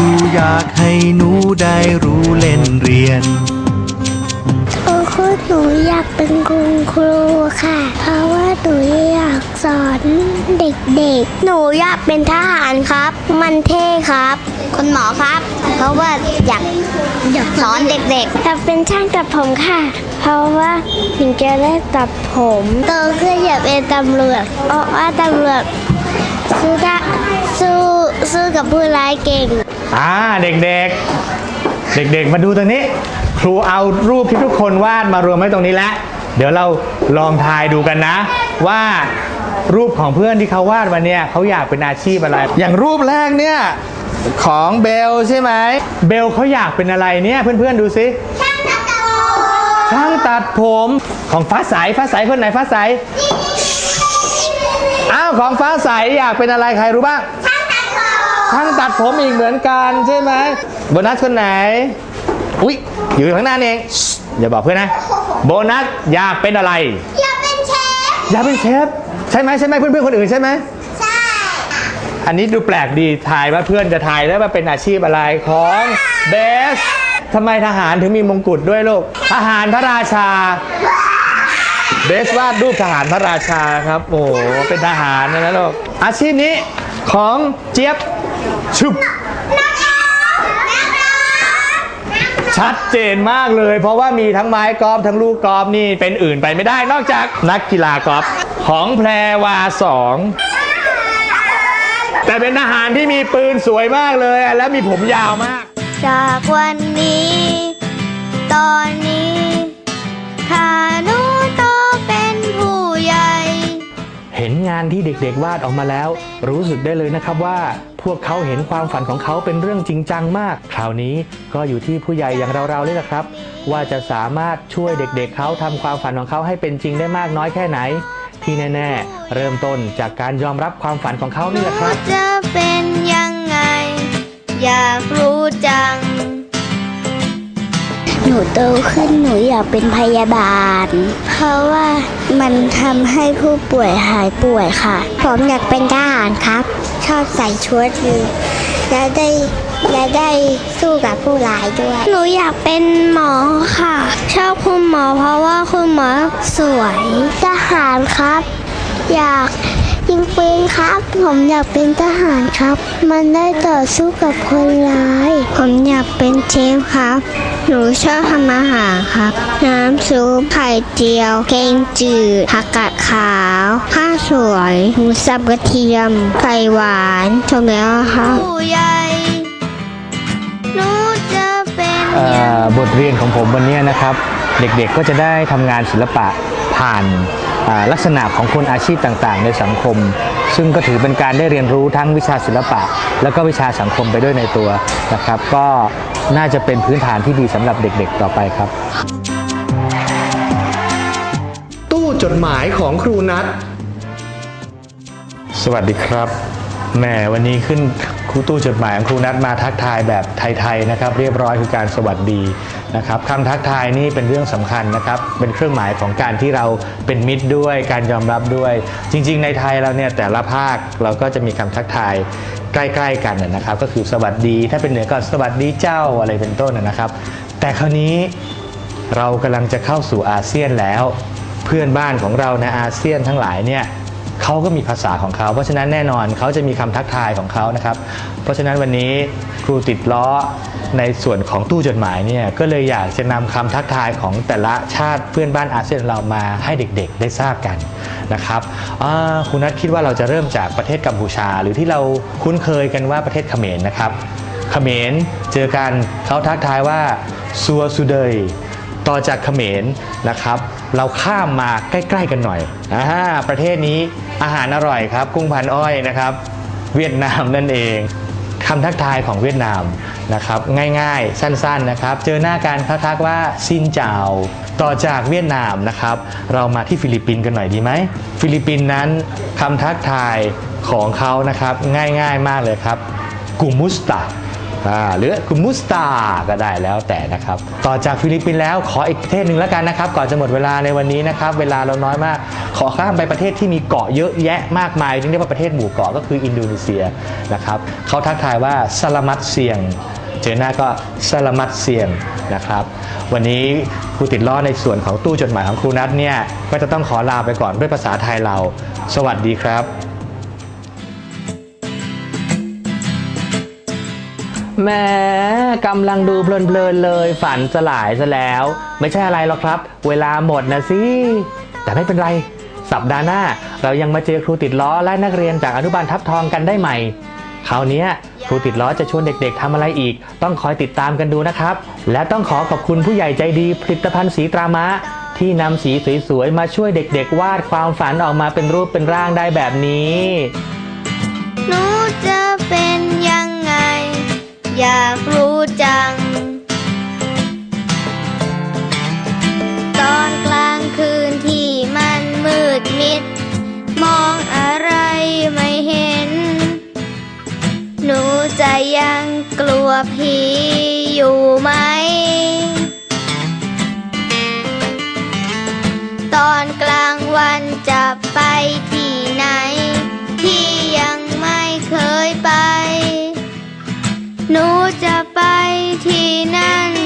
รูอยากให้หนูได้รู้เล่นเรียน โอ้คุณหนูอยากเป็นคุณครูค่ะ เพราะว่าหนูอยากสอนเด็กๆ หนูอยากเป็นทหารครับ มันเท่ครับ คุณหมอครับ เพราะว่าอยากอยากสอนเด็กๆอยากเป็นช่างตัดผมค่ะ เพราะว่าถึงจะได้ตัดผมโตขึ้นอยากเป็นตำรวจเพราะว่าตำรวจสู้ได้สู้สู้กับผู้ร้ายเก่ง อ่าเด็กๆ เด็กๆ มาดูตรงนี้ ครูเอารูปที่ทุกคนวาดมารวมไว้ตรงนี้แล้วเดี๋ยวเราลองทายดูกันนะ ว่ารูปของเพื่อนที่เขาวาดมาเนี่ยเขาอยากเป็นอาชีพอะไร อย่างรูปแรกเนี่ยของเบลใช่ไหมเบลเขาอยากเป็นอะไรเนี่ยเพื่อนๆดูสิช่างตัดผมของฟ้าใสฟ้าใสคนไหนฟ้าใสอ้าวของฟ้าใสอยากเป็นอะไรใครรู้บ้าง ช่างตัดผมอีกเหมือนกันใช่ไหมโบนัสคนไหน อุ้ยอยู่ข้างหน้านี่เองชิอย่าบอกเพื่อนนะ โบนัสอยากเป็นอะไร อยากเป็นเชฟ อยากเป็นเชฟ ใช่ไหมใช่ไหมเพื่อนเพื่อนๆคนอื่นใช่ไหมใช่ อันนี้ดูแปลกดีทายว่าเพื่อนจะทายได้ว่าเป็นอาชีพอะไรของเบสทำไมทหารถึงมีมงกุฎด้วยลูก ทหารพระราชา เบสวาดรูปทหารพระราชาครับ โอ้โห เป็นทหารนะนะลูก อาชีพนี้ของเจี๊ยบ ชุบชัดเจนมากเลย เพราะว่ามีทั้งไม้กอล์ฟทั้งลูกกอล์ฟนี่เป็นอื่นไปไม่ได้นอกจากนักกีฬากอล์ฟของแพรวาสองแต่เป็นทหารที่มีปืนสวยมากเลย และมีผมยาวมาก จากวันนี้ ตอนนี้ งานที่เด็กๆ วาดออกมาแล้ว รู้สึกได้เลยนะครับว่า พวกเขาเห็นความฝันของเขาเป็นเรื่องจริงจังมาก คราวนี้ก็อยู่ที่ผู้ใหญ่อย่างเราๆเลยละครับ ว่าจะสามารถช่วยเด็กๆ เขาทำความฝันของเขาให้เป็นจริงได้มากน้อยแค่ไหน ที่แน่ๆ เริ่มต้นจากการยอมรับความฝันของเขานี่แหละครับจะเป็นยังไง อยากรู้จัง หนูโตขึ้นหนูอยากเป็นพยาบาล เพราะว่ามันทำให้ผู้ป่วยหายป่วยค่ะ ผมอยากเป็นทหารครับ ชอบใส่ชุดและได้และได้สู้กับผู้ร้ายด้วย หนูอยากเป็นหมอค่ะ ชอบคุณหมอเพราะว่าคุณหมอสวยทหารครับ อยาก ยิงปืนครับ ผมอยากเป็นทหารครับ มันได้ต่อสู้กับคนร้าย ผมอยากเป็นเชฟครับ หนูชอบทำอาหารครับ น้ำซุปไข่เจียว แกงจืดผักกาดขาวข้าวสวยหมูสับกระเทียม ไข่หวานชมแล้วครับผู้ใหญ่หนูจะเป็นเอ่อบทเรียนของผมวันนี้นะครับ เด็กๆก็จะได้ทำงานศิลปะผ่านอ่า ลักษณะของคนอาชีพต่างๆ ในสังคม ซึ่งก็ถือเป็นการได้เรียนรู้ทั้งวิชาศิลปะ แล้วก็วิชาสังคมไปด้วยในตัวนะครับ ก็น่าจะเป็นพื้นฐานที่ดีสำหรับเด็กๆต่อไปครับ ตู้จดหมายของครูนัทสวัสดีครับ แหมวันนี้ขึ้นครูตู้จดหมายของครูนัดมาทักทายแบบไทยๆนะครับ เรียบร้อยคือการสวัสดีนะครับคำทักทายนี่เป็นเรื่องสำคัญนะครับ เป็นเครื่องหมายของการที่เราเป็นมิตรด้วย การยอมรับด้วย จริง ๆ ในไทยเราเนี่ยแต่ละภาคเราก็จะมีคำทักทายใกล้ๆกันนะครับ ก็คือสวัสดี ถ้าเป็นเหนือก็สวัสดีเจ้าอะไรเป็นต้นนะครับ แต่คราวนี้เรากำลังจะเข้าสู่อาเซียนแล้ว เพื่อนบ้านของเราในอาเซียนทั้งหลายเนี่ย เขาก็มีภาษาของเขา เพราะฉะนั้นแน่นอนเขาจะมีคำทักทายของเขานะครับ เพราะฉะนั้นวันนี้ครูติดล้อในส่วนของตู้จดหมายเนี่ยก็เลยอยากจะนำคำทักทายของแต่ละชาติเพื่อนบ้านอาเซียนเรามาให้เด็กๆ ได้ทราบกันนะครับคุณนัทคิดว่าเราจะเริ่มจากประเทศกัมพูชา หรือที่เราคุ้นเคยกันว่าประเทศเขมรนะครับเขมรเจอกันเขาทักทายว่าซัวซูเดยต่อจากเขมรนะครับ เราข้ามมาใกล้ ๆ กันหน่อยอประเทศนี้ อาหารอร่อยครับ กุ้งพันอ้อยนะครับ เวียดนามนั่นเองคำทักทายของเวียดนามนะครับง่ายๆ สั้นๆนะครับ เจอหน้ากันเขาทักว่าซินเจาต่อจากเวียดนามนะครับ เรามาที่ฟิลิปปินส์กันหน่อยดีไหมฟิลิปปินส์นั้นคำทักทายของเขานะครับง่ายๆมากเลยครับกูมุสตาอ่า หรือคุณมุสตาก็ได้แล้วแต่นะครับ ต่อจากฟิลิปปินส์แล้วขออีกประเทศหนึ่งแล้วกันนะครับ ก่อนจะหมดเวลาในวันนี้นะครับ เวลาเราน้อยมาก ขอข้ามไปประเทศที่มีเกาะเยอะแยะมากมายจึงเรียกว่าประเทศหมู่เกาะก็คืออินโดนีเซียนะครับเขาทักทายว่าสลามัตเซียงเจอหน้าก็สลามัตเซียงนะครับ วันนี้ครูติดล้อในส่วนของตู้จดหมายของครูนัทเนี่ยก็จะต้องขอลาไปก่อนด้วยภาษาไทยเรา สวัสดีครับ แม้กำลังดูเพลินๆเลย ฝันสลายซะแล้ว ไม่ใช่อะไรหรอกครับ เวลาหมดนะสิ แต่ไม่เป็นไร สัปดาห์หน้า เรายังมาเจอครูติดล้อและนักเรียนจากอนุบาลทับทองกันได้ใหม่คราวนี้ครูติดล้อจะชวนเด็กๆทำอะไรอีก ต้องคอยติดตามกันดูนะครับ และต้องขอขอบคุณผู้ใหญ่ใจดีผลิตภัณฑ์สีตรามะ ที่นำสีสวยๆมาช่วยเด็กๆ วาดความฝันออกมาเป็นรูปเป็นร่างได้แบบนี้หนูจะเป็นยังไง อยากรู้จัง ตอนกลางคืนที่มันมืดมิด มองอะไรไม่เห็น หนูจะยังกลัวผีอยู่ไหม ตอนกลางวันจะไปที่ จะไปที่นั่น